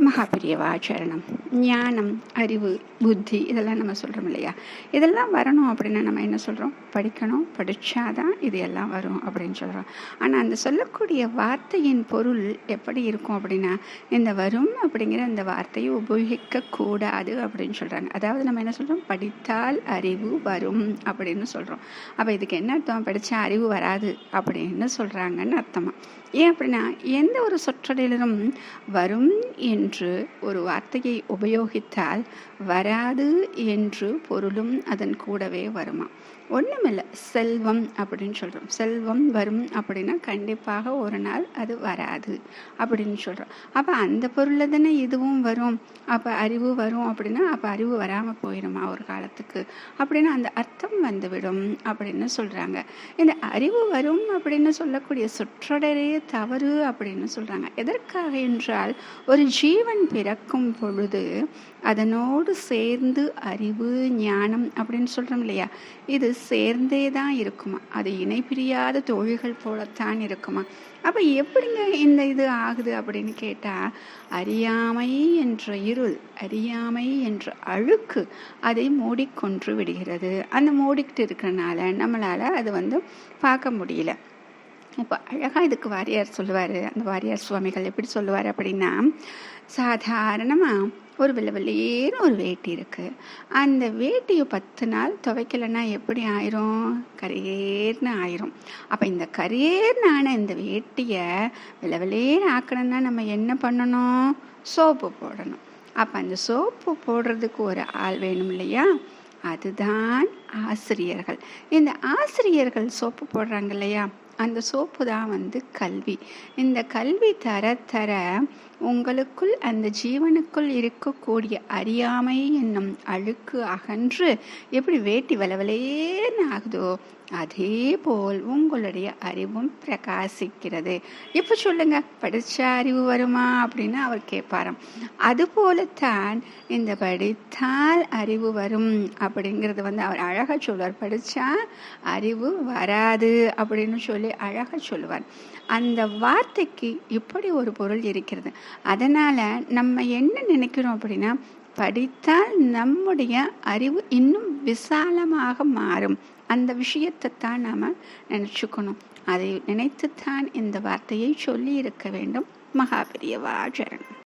மகாபிரியவாச்சரணம் ஞானம் அறிவு புத்தி இதெல்லாம் நம்ம சொல்கிறோம் இல்லையா? இதெல்லாம் வரணும் அப்படின்னா நம்ம என்ன சொல்கிறோம் படிக்கணும் படித்தாதான் இது எல்லாம் வரும் அப்படின்னு சொல்கிறோம் ஆனால் அந்த சொல்லக்கூடிய வார்த்தையின் பொருள் எப்படி இருக்கும் அப்படின்னா இந்த வரும் அப்படிங்கிற இந்த வார்த்தையை உபயோகிக்கக்கூடாது அப்படின்னு சொல்கிறாங்க அதாவது நம்ம என்ன சொல்கிறோம் படித்தால் அறிவு வரும் அப்படின்னு சொல்கிறோம் அப்போ இதுக்கு என்ன அர்த்தம்? படித்தா அறிவு வராது அப்படின்னு சொல்கிறாங்கன்னு அர்த்தமாக ஏன் அப்படின்னா எந்த ஒரு சொற்றொடரிலும் வரும் என் என்று ஒரு வார்த்தையை உபயோகித்தால் வராது என்று பொருளும் அதன் கூடவே வருமா? ஒன்றுமில்லை செல்வம் அப்படின்னு சொல்கிறோம் செல்வம் வரும் அப்படின்னா கண்டிப்பாக ஒரு நாள் அது வராது அப்படின்னு சொல்கிறோம் அப்போ அந்த பொருளில் தானே இதுவும் வரும். அப்போ அறிவு வரும் அப்படின்னா அப்போ அறிவு வராமல் போயிடுமா ஒரு காலத்துக்கு? அப்படின்னா அந்த அர்த்தம் வந்துவிடும் அப்படின்னு சொல்கிறாங்க இந்த அறிவு வரும் அப்படின்னு சொல்லக்கூடிய சொற்றொடரே தவறு அப்படின்னு சொல்கிறாங்க எதற்காக என்றால் ஒரு ஜீ ஜீவன் பிறக்கும் பொழுது அதனோடு சேர்ந்து அறிவு ஞானம் அப்படின்னு சொல்கிறோம் இல்லையா? இது சேர்ந்தே தான் இருக்குமா? அது இணை பிரியாத தோழிகள் போலத்தான் இருக்குமா? அப்போ எப்படிங்க இந்த இது ஆகுது அப்படின்னு கேட்டால் அறியாமை என்ற இருள் அறியாமை என்ற அழுக்கு அதை மூடிக்கொன்று விடுகிறது. அந்த மூடிக்கிட்டு இருக்கிறனால நம்மளால் அது வந்து பார்க்க முடியல. இப்போ அழகாக இதுக்கு வாரியார் சொல்லுவார் அந்த வாரியார் சுவாமிகள் எப்படி சொல்லுவார் அப்படின்னா சாதாரணமாக ஒரு வெள்ளை வெள்ளையேன்னு ஒரு வேட்டி இருக்குது அந்த வேட்டியை பத்து நாள் துவைக்கலைன்னா எப்படி ஆயிரும்? கரியேர்னு ஆயிரும். அப்போ இந்த கரியேர்னு ஆன இந்த வேட்டியை வெள்ளை ஆக்கணும்னா நம்ம என்ன பண்ணணும்? சோப்பு போடணும். அப்போ அந்த சோப்பு போடுறதுக்கு ஒரு ஆள் வேணும் இல்லையா? அதுதான் ஆசிரியர்கள். இந்த ஆசிரியர்கள் சோப்பு போடுறாங்க இல்லையா? அந்த சோப்பு தான் வந்து கல்வி. இந்த கல்வி தர தர உங்களுக்குள் அந்த ஜீவனுக்குள் இருக்கக்கூடிய அறியாமை என்னும் அழுக்கு அகன்று எப்படி வேட்டி வளவலேன்னு ஆகுதோ அதே போல் உங்களுடைய அறிவும் பிரகாசிக்கிறது. இப்போ சொல்லுங்க படித்த அறிவு வருமா அப்படின்னு அவர் கேட்பாராம். அதுபோலத்தான் இந்த படித்தால் அறிவு வரும் அப்படிங்கிறது வந்து அவர் அழகாக சொல்வார். படித்தா அறிவு வராது அப்படின்னு சொல்லி அழகாக சொல்லுவார் அந்த வார்த்தைக்கு இப்படி ஒரு பொருள் இருக்கிறது. அதனால் நம்ம என்ன நினைக்கிறோம் அப்படின்னா படித்தால் நம்முடைய அறிவு இன்னும் விசாலமாக மாறும். அந்த விஷயத்தை தான் நாம் நினச்சிக்கணும். அதை நினைத்துத்தான் இந்த வார்த்தையை சொல்லி இருக்க வேண்டும். மகாபிரியவாச்சரணம்